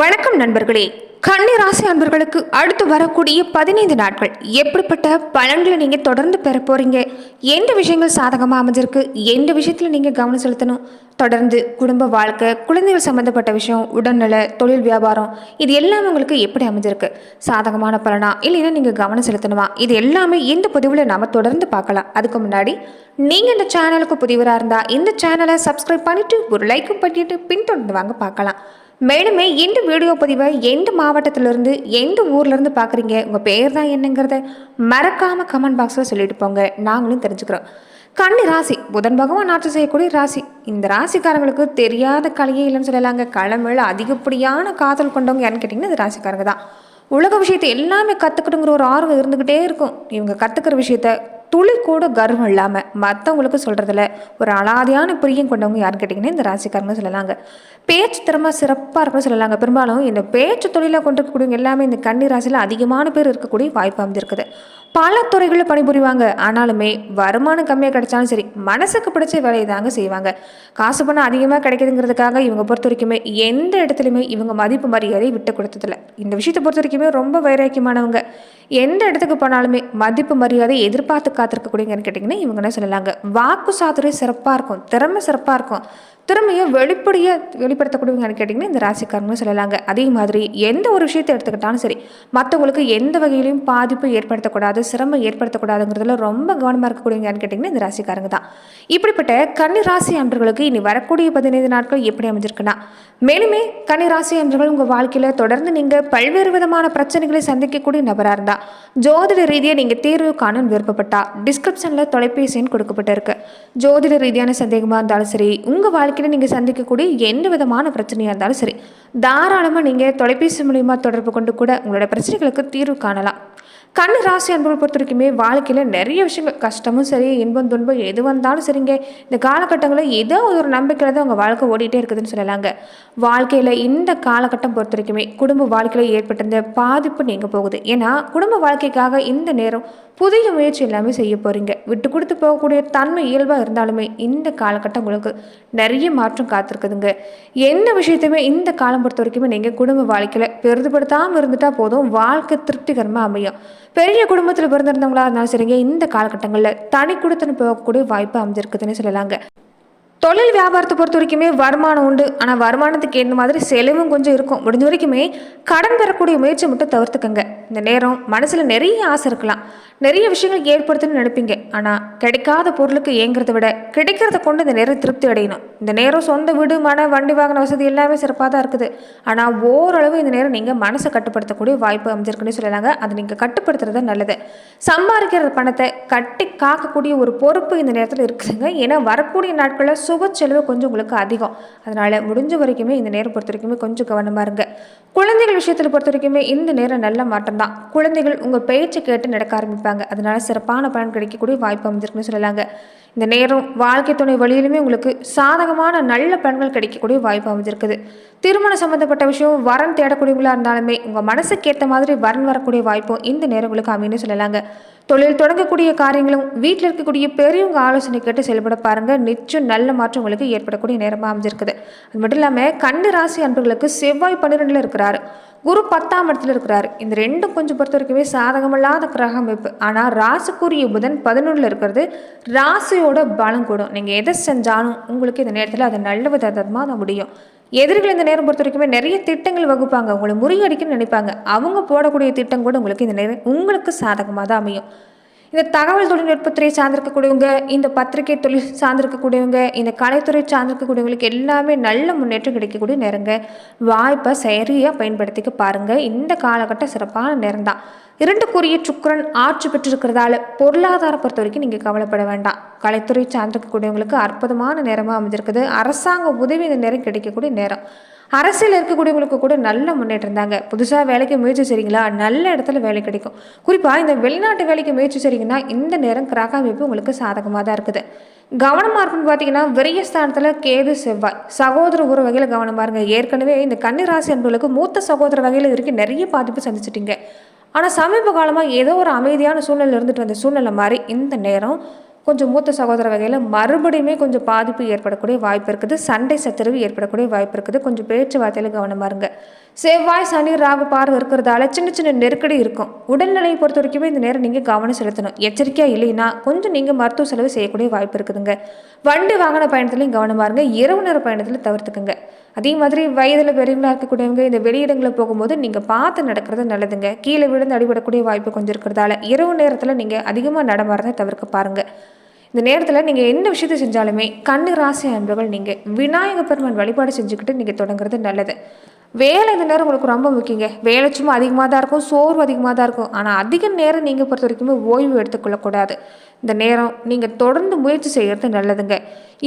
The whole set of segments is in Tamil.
வணக்கம் நண்பர்களே. கன்னிராசி அன்பர்களுக்கு அடுத்து வரக்கூடிய பதினைந்து நாட்கள் எப்படிப்பட்ட பலன்களை நீங்கள் தொடர்ந்து பெற போகிறீங்க எந்த விஷயங்கள் சாதகமாக அமைஞ்சிருக்கு? எந்த விஷயத்தில் நீங்கள் கவனம் செலுத்தணும்? தொடர்ந்து குடும்ப வாழ்க்கை குழந்தைகள் சம்மந்தப்பட்ட விஷயம் உடல்நல தொழில் வியாபாரம் இது எல்லாமே உங்களுக்கு எப்படி அமைஞ்சிருக்கு? சாதகமான பலனா? இல்லைன்னா நீங்கள் கவனம் செலுத்தணுமா? இது எல்லாமே இந்த பதிவில் நாம் தொடர்ந்து பார்க்கலாம். அதுக்கு முன்னாடி நீங்கள் இந்த சேனலுக்கு புதிவராக இருந்தால் இந்த சேனலை சப்ஸ்கிரைப் பண்ணிவிட்டு ஒரு லைக்கும் பண்ணிவிட்டு பின்தொடர்ந்து வாங்க பார்க்கலாம். மேலுமே இந்த வீடியோ பதிவை எந்த மாவட்டத்திலிருந்து எந்த ஊர்லேருந்து பார்க்குறீங்க உங்கள் பேர் தான் என்னங்கிறத மறக்காமல் கமெண்ட் பாக்ஸில் சொல்லிட்டு போங்க. நாங்களும் தெரிஞ்சுக்கிறோம். கன்னி ராசி புதன் பகவான் ஆட்சி செய்யக்கூடிய ராசி. இந்த ராசிக்காரங்களுக்கு தெரியாத கலையே இல்லைன்னு சொல்லலாங்க. கள அதிகப்படியான காதல் கொண்டவங்க யாருன்னு கேட்டிங்கன்னா இந்த ராசிக்காரங்க தான். உலக விஷயத்தை எல்லாமே கற்றுக்கணுங்கிற ஒரு ஆர்வம் இருந்துக்கிட்டே இருக்கும். இவங்க கற்றுக்கிற விஷயத்த துளி கூட கர்வம் இல்லாமல் மற்றவங்களுக்கு சொல்கிறதுல ஒரு அலாதியான பிரியம் கொண்டவங்க யாருன்னு கேட்டிங்கன்னா இந்த ராசிக்காரங்க சொல்லலாங்க. பேச்சு திறமை சிறப்பாக இருக்குன்னு சொல்லலாங்க. பெரும்பாலும் இந்த பேச்சு தொழிலை கொண்டு இருக்கக்கூடியவங்க எல்லாமே இந்த கன்னி ராசியில் அதிகமான பேர் இருக்கக்கூடிய வாய்ப்பு அமைஞ்சிருக்குது. பல துறைகளில் பணிபுரிவாங்க. ஆனாலுமே வருமானம் கம்மியாக கிடைச்சாலும் சரி மனசுக்கு பிடிச்ச வேலையை தாங்க செய்வாங்க. காசு பணம் அதிகமாக கிடைக்குதுங்கிறதுக்காக இவங்க பொறுத்த வரைக்குமே எந்த இடத்துலையுமே இவங்க மதிப்பு மரியாதையை விட்டு கொடுத்ததில்ல. இந்த விஷயத்தை பொறுத்த வரைக்குமே ரொம்ப வைராக்கியமானவங்க. எந்த இடத்துக்கு போனாலுமே மதிப்பு மரியாதை எதிர்பார்த்து காத்திருக்கக்கூடியங்கன்னு கேட்டிங்கன்னா இவங்க என்ன சொல்லலாங்க? வாக்கு சாதுரை சிறப்பாக இருக்கும். திறமை சிறப்பாக இருக்கும். திறமையை வெளிப்படைய வெளிப்படுத்தக்கூடியவங்கன்னு கேட்டிங்கன்னா இந்த ராசிக்காரங்க சொல்லலாங்க. அதே மாதிரி எந்த ஒரு விஷயத்தை எடுத்துக்கிட்டாலும் சரி மற்றவங்களுக்கு எந்த வகையிலையும் பாதிப்பு ஏற்படுத்தக்கூடாது. சிரமம் ஏற்படுத்தக்கூடாதுங்கிறதுல ரொம்ப கவனமாக இருக்கக்கூடியங்கன்னு கேட்டிங்கன்னா இந்த ராசிக்காரங்க தான். இப்படிப்பட்ட கன்னி ராசி அன்றர்களுக்கு இனி வரக்கூடிய பதினைந்து நாட்கள் எப்படி அமைஞ்சிருக்குன்னா மேலுமே கன்னி ராசி அன்றர்கள் உங்கள் வாழ்க்கையில் தொடர்ந்து நீங்கள் பல்வேறு விதமான பிரச்சனைகளை சந்திக்கக்கூடிய நபராக இருந்தால் ஜோதிட ரீதியாக நீங்கள் தீர்வு காண விருப்பப்பட்டா டிஸ்கிரிப்ஷனில் தொலைபேசி எண் கொடுக்கப்பட்டிருக்கு. ஜோதிட ரீதியான சந்தேகமாக இருந்தாலும் சரி உங்கள் வாழ்க்கையில் நீங்கள் சந்திக்கக்கூடிய எந்த விதமான பிரச்சனையாக இருந்தாலும் சரி தாராளமாக நீங்கள் தொலைபேசி மூலியமாக தொடர்பு கொண்டு கூட உங்களோட பிரச்சனைகளுக்கு தீர்வு காணலாம். கண்ணு ராசி அன்பர்கள் பொறுத்த வரைக்குமே வாழ்க்கையில் நிறைய விஷயங்கள் கஷ்டமும் சரி இன்பம் துன்பம் எது வந்தாலும் சரிங்க. இந்த காலகட்டங்களில் ஏதோ ஒரு நம்பிக்கையில் தான் உங்கள் வாழ்க்கை ஓடிட்டே இருக்குதுன்னு சொல்லலாங்க. வாழ்க்கையில் இந்த காலகட்டம் பொறுத்த வரைக்குமே குடும்ப வாழ்க்கையில் ஏற்பட்டிருந்த பாதிப்பு நீங்கள் போகுது. ஏன்னா குடும்ப வாழ்க்கைக்காக இந்த நேரம் புதிய முயற்சி எல்லாமே செய்ய போகிறீங்க விட்டு கொடுத்து போகக்கூடிய தன்மை இயல்பாக இருந்தாலுமே இந்த காலகட்டம் உங்களுக்கு நிறைய மாற்றம் காத்திருக்குதுங்க. எந்த விஷயத்தையுமே இந்த காலம் பொறுத்த வரைக்குமே நீங்கள் குடும்ப வாழ்க்கையில் பெரிதுபடுத்தாமல் இருந்துட்டால் போதும். வாழ்க்கை திருப்திகரமாக அமையும். பெரிய குடும்பத்தில் பிறந்திருந்தவங்களா இருந்தாலும் சரிங்க இந்த காலகட்டங்களில் தனி கொடுத்துன்னு போகக்கூடிய வாய்ப்பு அமைஞ்சிருக்குதுன்னு சொல்லலாங்க. தொழில் வியாபாரத்தை பொறுத்த வரைக்குமே வருமானம் உண்டு. ஆனால் வருமானத்துக்கு ஏற்ற மாதிரி செலவும் கொஞ்சம் இருக்கும். முடிஞ்ச வரைக்குமே கடன் பெறக்கூடிய முயற்சி மட்டும் தவிர்த்துக்கங்க. இந்த நேரம் மனசில் நிறைய ஆசை இருக்கலாம். நிறைய விஷயங்கள் ஏற்படுத்துன்னு நினைப்பீங்க. ஆனால் கிடைக்காத பொருளுக்கு ஏங்குறத விட கிடைக்கிறத கொண்டு இந்த நேரம் திருப்தி அடையணும். இந்த நேரம் சொந்த வீடு மன வண்டி வாகன வசதி எல்லாமே சிறப்பாக தான் இருக்குது. ஆனால் ஓரளவு இந்த நேரம் நீங்கள் மனசை கட்டுப்படுத்தக்கூடிய வாய்ப்பு அமைஞ்சிருக்குன்னு சொல்லலாங்க அதை நீங்கள் கட்டுப்படுத்துறது நல்லது. சம்பாதிக்கிற பணத்தை கட்டி காக்கக்கூடிய ஒரு பொறுப்பு இந்த நேரத்தில் இருக்குதுங்க. ஏன்னா வரக்கூடிய நாட்களில் சுப செலவு கொஞ்சம் உங்களுக்கு அதிகம். அதனால் முடிஞ்ச வரைக்குமே இந்த நேரம் பொறுத்த வரைக்குமே கொஞ்சம் கவனமாக இருங்க. குழந்தைகள் விஷயத்தில் பொறுத்த வரைக்குமே இந்த நேரம் நல்ல மாற்றம் தான் குழந்தைகள் உங்கள் பேச்சை கேட்டு நடக்க ஆரம்பிப்பாங்க. அதனால சிறப்பான பலன் கிடைக்கக்கூடிய வாய்ப்பு அமைஞ்சிருக்குன்னு சொல்லலாங்க. இந்த நேரம் வாழ்க்கை துணை வழியிலுமே உங்களுக்கு சாதகமான நல்ல பலன்கள் கிடைக்கக்கூடிய வாய்ப்பு அமைஞ்சிருக்குது. திருமணம் சம்மந்தப்பட்ட விஷயம் வரன் தேடக்கூடியவங்களா இருந்தாலுமே உங்கள் மனசுக்கு ஏற்ற மாதிரி வரன் வரக்கூடிய வாய்ப்பும் இந்த நேரம் உங்களுக்கு அமைன்னு சொல்லலாங்க. தொழில் தொடங்கக்கூடிய காரியங்களும் வீட்டில் இருக்கக்கூடிய பெரியவங்க ஆலோசனை கேட்டு செயல்பட பாருங்கள் நிச்சயம் நல்ல மாற்றம் உங்களுக்கு ஏற்படக்கூடிய நேரமாக அமைஞ்சிருக்குது. அது மட்டும் இல்லாமல் கண்ணு ராசி அன்பர்களுக்கு செவ்வாய் பன்னிரெண்டில் இருக்கிறாரு. குரு பத்தாம் இடத்துல இருக்கிறாரு. இந்த ரெண்டும் கொஞ்சம் பொறுத்த வரைக்குமே சாதகமில்லாத கிரக அமைப்பு. ஆனால் ராசிக்குரிய புதன் பதினொன்றில் இருக்கிறது. ராசி ராசியோட பலம் கூடும். நீங்கள் எதை செஞ்சாலும் உங்களுக்கு இந்த நேரத்தில் அது நல்ல விதமாக தான் முடியும். எதிரிகள் இந்த நேரம் பொறுத்த வரைக்குமே நிறைய திட்டங்கள் வகுப்பாங்க. உங்களை முறியடிக்கணும்னு நினைப்பாங்க. அவங்க போடக்கூடிய திட்டம் கூட உங்களுக்கு இந்த நேரம் உங்களுக்கு சாதகமாக தான் அமையும். இந்த தகவல் தொழில்நுட்பத்துறை சார்ந்திருக்கக்கூடியவங்க இந்த பத்திரிகை தொழில் சார்ந்திருக்கக்கூடியவங்க இந்த கலைத்துறை சார்ந்திருக்கக்கூடியவங்களுக்கு எல்லாமே நல்ல முன்னேற்றம் கிடைக்கக்கூடிய நேரங்க. வாய்ப்பை சரியாக பயன்படுத்திக்க பாருங்கள் இந்த காலகட்டம் சிறப்பான நேரம் தான் இரண்டுக்குரிய சுக்கரன் ஆட்சி பெற்றிருக்கிறதால பொருளாதார பொறுத்த வரைக்கும் நீங்கள் கவலைப்பட வேண்டாம். கலைத்துறை சார்ந்திருக்கக்கூடியவங்களுக்கு அற்புதமான நேரமாக அமைஞ்சிருக்குது. அரசாங்க உதவி இந்த நேரம் கிடைக்கக்கூடிய நேரம். அரசியல் இருக்கக்கூடியவங்களுக்கு கூட நல்ல முன்னேற்றம் தாங்க. புதுசாக வேலைக்கு முயற்சி செய்றீங்களா? நல்ல இடத்துல வேலை கிடைக்கும். குறிப்பாக இந்த வெளிநாட்டு வேலைக்கு முயற்சி செய்றீங்கன்னா இந்த நேரம் கிரக அமைப்பு உங்களுக்கு சாதகமாக தான் இருக்குது. கவனமாக இருக்குன்னு பார்த்தீங்கன்னா விரயஸ்தானத்தில் கேது செவ்வாய். சகோதர ஒரு வகையில் கவனமாக இருங்க. ஏற்கனவே இந்த கன்னிராசி அன்பர்களுக்கு மூத்த சகோதர வகையில் இருக்க நிறைய பாதிப்பு சந்திச்சிட்டீங்க. ஆனால் சமீப காலமாக ஏதோ ஒரு அமைதியான சூழ்நிலை இருந்துட்டு வந்த சூழ்நிலை மாதிரி இந்த நேரம் கொஞ்சம் மூத்த சகோதர வகையில் மறுபடியுமே கொஞ்சம் பாதிப்பு ஏற்படக்கூடிய வாய்ப்பு இருக்குது. சண்டை சச்சரவு ஏற்படக்கூடிய வாய்ப்பு இருக்குது. கொஞ்சம் பேச்சுவார்த்தையில் கவனமாக இருங்க. செவ்வாய் சனி ராகு பார்வை இருக்கிறதால சின்ன சின்ன நெருக்கடி இருக்கும். உடல்நிலையை பொறுத்த வரைக்குமே இந்த நேரம் நீங்கள் கவனம் செலுத்தணும். எச்சரிக்கையாக இல்லைன்னா கொஞ்சம் நீங்கள் மருத்துவ செலவு செய்யக்கூடிய வாய்ப்பு இருக்குதுங்க. வண்டி வாகன பயணத்துலையும் கவனமாக இருங்க. இரவு நேர பயணத்தில் தவிர்த்துக்குங்க. அதே மாதிரி வயதில் பெரியவங்களாக இருக்கக்கூடியவங்க இந்த வெளியிடங்களில் போகும்போது நீங்கள் பார்த்து நடக்கிறது நல்லதுங்க. கீழே விழுந்து அடிபடக்கூடிய வாய்ப்பு கொஞ்சம் இருக்கிறதால இரவு நேரத்தில் நீங்கள் அதிகமாக நடமாறதை தவிர்க்க பாருங்கள் இந்த நேரத்தில் நீங்கள் என்ன விஷயத்தை செஞ்சாலுமே கண்ணு ராசி அன்பர்கள் நீங்கள் விநாயக பெருமான் வழிபாடு செஞ்சுக்கிட்டு நீங்கள் தொடங்குறது நல்லது. வேலை இந்த நேரம் உங்களுக்கு ரொம்ப முக்கியங்க. வேலை சும்மா அதிகமாக தான் இருக்கும் சோர்வு அதிகமாக தான் இருக்கும். ஆனால் அதிக நேரம் நீங்கள் பொறுத்த வரைக்குமே ஓய்வு எடுத்துக்கொள்ளக்கூடாது. இந்த நேரம் நீங்கள் தொடர்ந்து முயற்சி செய்கிறது நல்லதுங்க.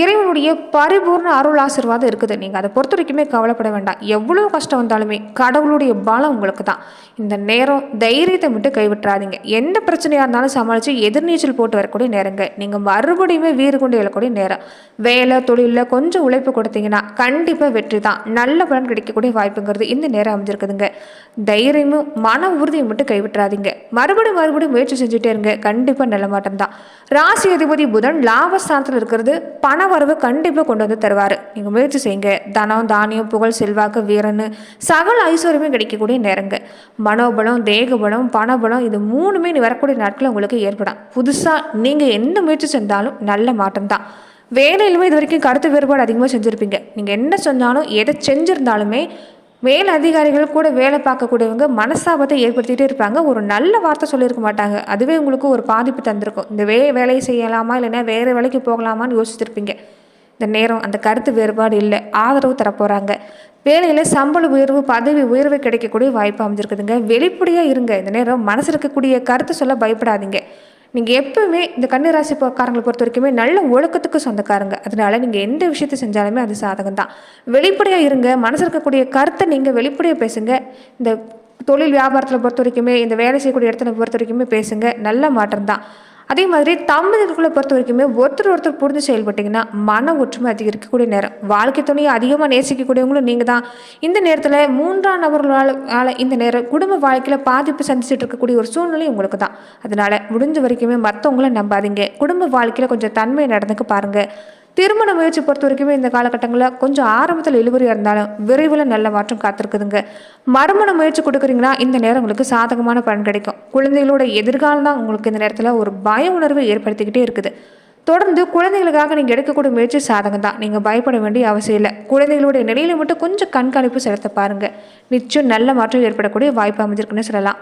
இறைவனுடைய பரிபூர்ண அருள் ஆசீர்வாதம் இருக்குது. நீங்கள் அதை பொறுத்த வரைக்குமே கவலைப்பட வேண்டாம். எவ்வளோ கஷ்டம் வந்தாலுமே கடவுளுடைய பலம் உங்களுக்கு தான். இந்த நேரம் தைரியத்தை மட்டும் கைவிட்டுறாதீங்க. எந்த பிரச்சனையாக இருந்தாலும் சமாளித்து எதிர்நீச்சல் போட்டு வரக்கூடிய நேரங்க. நீங்கள் மறுபடியுமே வீறு கொண்டு எழக்கூடிய நேரம். வேலை தொழிலில் கொஞ்சம் உழைப்பு கொடுத்தீங்கன்னா கண்டிப்பாக வெற்றி தான். நல்ல பலன் கிடைக்கக்கூடிய வாய்ப்புங்கிறது இந்த நேரம் அமைஞ்சிருக்குதுங்க. தைரியமும் மன உறுதியும் மட்டும் கைவிட்டுறாதீங்க. மறுபடியும் மறுபடியும் முயற்சி செஞ்சுட்டே இருங்க. கண்டிப்பாக நல்ல மாட்டம் தான். ராசி அதிபதி புதன் லாபஸ்தானத்தில் இருக்கிறது பண வரவு கண்டிப்பாக கொண்டு வந்து தருவார். நீங்கள் முயற்சி செய்யுங்க. தனம் தானியம் புகழ் செல்வாக்கு வீரன்னு சகல ஐஸ்வர்யமே கிடைக்கக்கூடிய நேரங்க. மனோபலம் தேகபலம் பணபலம் இது மூணுமே நீ வரக்கூடிய நாட்கள் உங்களுக்கு ஏற்படும் புதுசாக நீங்கள் எந்த முயற்சி செஞ்சாலும் நல்ல மாற்றம் தான். வேலையிலுமே இது வரைக்கும் கருத்து வேறுபாடு அதிகமாக செஞ்சுருப்பீங்க. நீங்கள் என்ன செஞ்சாலும் எதை செஞ்சுருந்தாலுமே மேல் அதிகாரிகள் கூட வேலை பார்க்கக்கூடியவங்க மனஸ்தாபத்தை ஏற்படுத்திகிட்டே இருப்பாங்க. ஒரு நல்ல வார்த்தை சொல்லியிருக்க மாட்டாங்க. அதுவே உங்களுக்கு ஒரு பாதிப்பு தந்திருக்கும். இந்த வே வேலையை செய்யலாமா இல்லைன்னா வேறு வேலைக்கு போகலாமான்னு யோசிச்சிருப்பீங்க. இந்த நேரம் அந்த கருத்து வேறுபாடு இல்லை. ஆதரவு தரப்போகிறாங்க வேலையில் சம்பள உயர்வு பதவி உயர்வு கிடைக்கக்கூடிய வாய்ப்பு அமைஞ்சிருக்குதுங்க. வெளிப்படையாக இருங்க. இந்த நேரம் மனசு இருக்கக்கூடிய கருத்து சொல்ல பயப்படாதீங்க. நீங்கள் எப்பவுமே இந்த கன்னிராசி காரங்களை பொறுத்த வரைக்குமே நல்ல ஒழுக்கத்துக்கு சொந்தக்காரங்க. அதனால நீங்கள் எந்த விஷயத்தை செஞ்சாலுமே அது சாதகம் தான் வெளிப்படையாக இருங்க. மனசு இருக்கக்கூடிய கருத்தை நீங்கள் வெளிப்படையாக பேசுங்க. இந்த தொழில் வியாபாரத்தில் பொறுத்த வரைக்குமே இந்த வேலை செய்யக்கூடிய இடத்துல பொறுத்த வரைக்குமே பேசுங்க. நல்ல மாற்றம் தான் அதே மாதிரி தம்பதிகளுக்குள்ள பொறுத்த வரைக்குமே ஒருத்தர் ஒருத்தர் புரிஞ்சு செயல்பட்டிங்கன்னா மன ஒற்றுமை அதிகரிக்கக்கூடிய நேரம். வாழ்க்கை துணையை அதிகமாக நேசிக்கக்கூடியவங்களும் நீங்கள் தான் இந்த நேரத்தில் மூன்றாம் நபர்களால் இந்த நேரம் குடும்ப வாழ்க்கையில் பாதிப்பு சந்திச்சுட்டு இருக்கக்கூடிய ஒரு சூழ்நிலை உங்களுக்கு தான் அதனால் முடிஞ்ச வரைக்குமே மற்றவங்கள நம்பாதீங்க. குடும்ப வாழ்க்கையில் கொஞ்சம் தன்மை நடந்துக்க பாருங்கள் திருமண முயற்சி பொறுத்த வரைக்குமே இந்த காலகட்டங்களில் கொஞ்சம் ஆரம்பத்தில் இழுபறியாக இருந்தாலும் விரைவில் நல்ல மாற்றம் காத்திருக்குதுங்க. மறுமண முயற்சி கொடுக்குறீங்கன்னா இந்த நேரம் உங்களுக்கு சாதகமான பலன் கிடைக்கும். குழந்தைகளோட எதிர்காலம் தான் உங்களுக்கு இந்த நேரத்தில் ஒரு பய உணர்வை ஏற்படுத்திக்கிட்டே இருக்குது. தொடர்ந்து குழந்தைகளுக்காக நீங்கள் எடுக்கக்கூடிய முயற்சி சாதகம் தான் நீங்கள் பயப்பட வேண்டிய அவசியம் இல்லை. குழந்தைகளுடைய நிலையில மட்டும் கொஞ்சம் கண்காணிப்பு செலுத்த பாருங்கள் நிச்சயம் நல்ல மாற்றம் ஏற்படக்கூடிய வாய்ப்பு அமைஞ்சிருக்குன்னு சொல்லலாம்.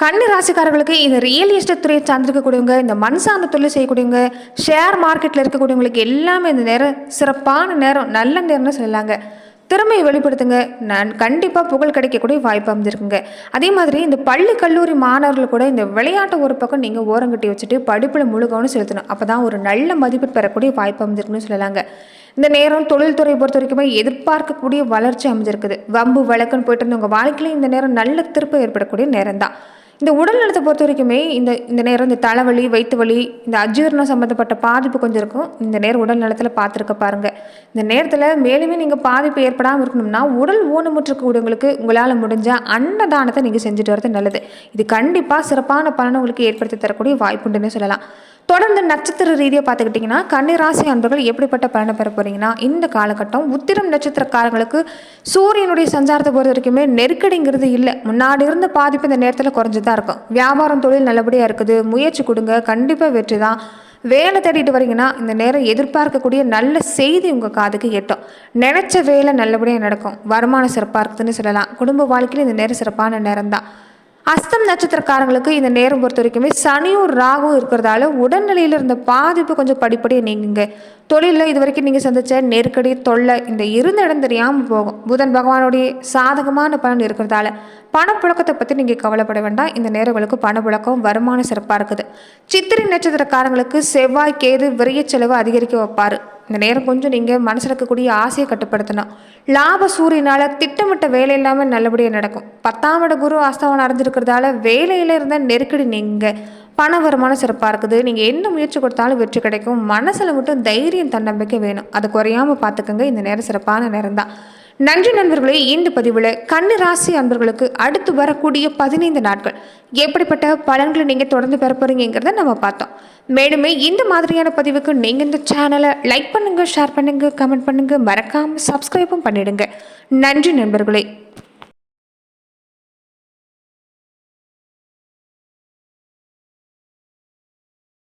கன்னி ராசிக்காரர்களுக்கு இந்த ரியல் எஸ்டேட் துறையை சார்ந்திருக்கக்கூடியவங்க இந்த மண் சார்ந்த தொழில் செய்யக்கூடியவங்க ஷேர் மார்க்கெட்டில் இருக்கக்கூடியவங்களுக்கு எல்லாமே இந்த நேரம் சிறப்பான நேரம் நல்ல நேரம்னு சொல்லலாங்க. திறமையை வெளிப்படுத்துங்க. நான் கண்டிப்பாக புகழ் கிடைக்கக்கூடிய வாய்ப்பு அமைஞ்சிருக்குங்க. அதே மாதிரி இந்த பள்ளி கல்லூரி மாணவர்கள் கூட இந்த விளையாட்டு ஒரு பக்கம் நீங்கள் ஓரங்கட்டி வச்சுட்டு படிப்பில் முழு கவனம் செலுத்தணும். அப்போ தான் ஒரு நல்ல மதிப்பெண் பெறக்கூடிய வாய்ப்பு அமைஞ்சிருக்குன்னு சொல்லலாங்க. இந்த நேரம் தொழில்துறை பொறுத்த வரைக்குமே எதிர்பார்க்கக்கூடிய வளர்ச்சி அமைஞ்சிருக்குது. வம்பு வழக்குன்னு போயிட்டு இருந்த உங்கள் வாழ்க்கையில் இந்த நேரம் நல்ல திருப்பம் ஏற்படக்கூடிய நேரம் தான் இந்த உடல் நலத்தை பொறுத்த வரைக்குமே இந்த இந்த நேரம் இந்த தலைவலி வயிற்று வலி இந்த அஜீரணம் சம்மந்தப்பட்ட பாதிப்பு கொஞ்சம் இருக்கும். இந்த நேரம் உடல் நலத்தில் பார்த்துருக்க பாருங்கள் இந்த நேரத்தில் மேலுமே நீங்கள் பாதிப்பு ஏற்படாமல் இருக்கணும்னா உடல் ஊனமுற்றக்கூடியவங்களுக்கு உங்களால் முடிஞ்ச அன்னதானத்தை நீங்கள் செஞ்சுட்டு வரது நல்லது. இது கண்டிப்பாக சிறப்பான பலனை உங்களுக்கு ஏற்படுத்தி தரக்கூடிய வாய்ப்புண்டுன்னு சொல்லலாம். தொடர்ந்து நட்சத்திர ரீதியாக பார்த்துக்கிட்டிங்கன்னா கன்னிராசி அன்பர்கள் எப்படிப்பட்ட பலனை பெற போகிறீங்கன்னா இந்த காலகட்டம் உத்திரம் நட்சத்திரக்காரங்களுக்கு சூரியனுடைய சஞ்சாரத்தை பொறுத்த வரைக்குமே நெருக்கடிங்கிறது இல்லை. முன்னாடி இருந்த பாதிப்பு இந்த நேரத்தில் குறைஞ்சு தான் இருக்கும். வியாபாரம் தொழில் நல்லபடியாக இருக்குது. முயற்சி கொடுங்க. கண்டிப்பாக வெற்றி தான். வேலை தேடிட்டு வரீங்கன்னா இந்த நேரம் எதிர்பார்க்கக்கூடிய நல்ல செய்தி உங்கள் காதுக்கு எட்டும். நினச்ச வேலை நல்லபடியாக நடக்கும். வருமானம் சிறப்பாக இருக்குதுன்னு சொல்லலாம். குடும்ப வாழ்க்கையில் இந்த நேரம் சிறப்பான நேரம் தான் அஸ்தம் நட்சத்திரக்காரங்களுக்கு இந்த நேரம் பொறுத்த வரைக்குமே சனியும் ராகும் இருக்கிறதால உடல்நிலையில் இருந்த பாதிப்பு கொஞ்சம் படிப்படியாக நீங்குங்க. தொழிலில் இது வரைக்கும் நீங்கள் சந்தித்த நெருக்கடி தொல்லை இந்த இருந்த இடம் தெரியாமல் போகும். புதன் பகவானுடைய சாதகமான பலன் இருக்கிறதால பணப்புழக்கத்தை பற்றி நீங்கள் கவலைப்பட வேண்டாம். இந்த நேரங்களுக்கு பணப்புழக்கம் வருமானம் சிறப்பாக இருக்குது. சித்திரை நட்சத்திரக்காரங்களுக்கு செவ்வாய் கேது விரைய செலவு அதிகரிக்க வைப்பார். இந்த நேரம் கொஞ்சம் நீங்கள் மனசில் இருக்கக்கூடிய ஆசையை கட்டுப்படுத்தணும். லாப சூரியனால் திட்டமிட்ட வேலை இல்லாமல் நல்லபடியாக நடக்கும். பத்தாம் இட குரு அஸ்தவன் அடைஞ்சிருக்கிறதால வேலையில் இருந்த நெருக்கடி நீங்கள் பண வருமானம் சிறப்பாக இருக்குது. நீங்கள் என்ன முயற்சி கொடுத்தாலும் வெற்றி கிடைக்கும். மனசில் மட்டும் தைரியம் தன்னம்பிக்கை வேணும். அது குறையாமல் பார்த்துக்கோங்க இந்த நேரம் சிறப்பான நேரம் தான் நன்றி நண்பர்களே இந்த பதிவில் கண்ணு ராசி அன்பர்களுக்கு அடுத்து வரக்கூடிய பதினைந்து நாட்கள் எப்படிப்பட்ட பலன்களை நீங்கள் தொடர்ந்து பெற போகிறீங்கிறத நம்ம பார்த்தோம். மேலுமே இந்த மாதிரியான பதிவுக்கு நீங்கள் இந்த சேனலை லைக் பண்ணுங்கள் ஷேர் பண்ணுங்கள் கமெண்ட் பண்ணுங்கள் மறக்காமல் சப்ஸ்கிரைபும் பண்ணிடுங்க. நன்றி நண்பர்களே.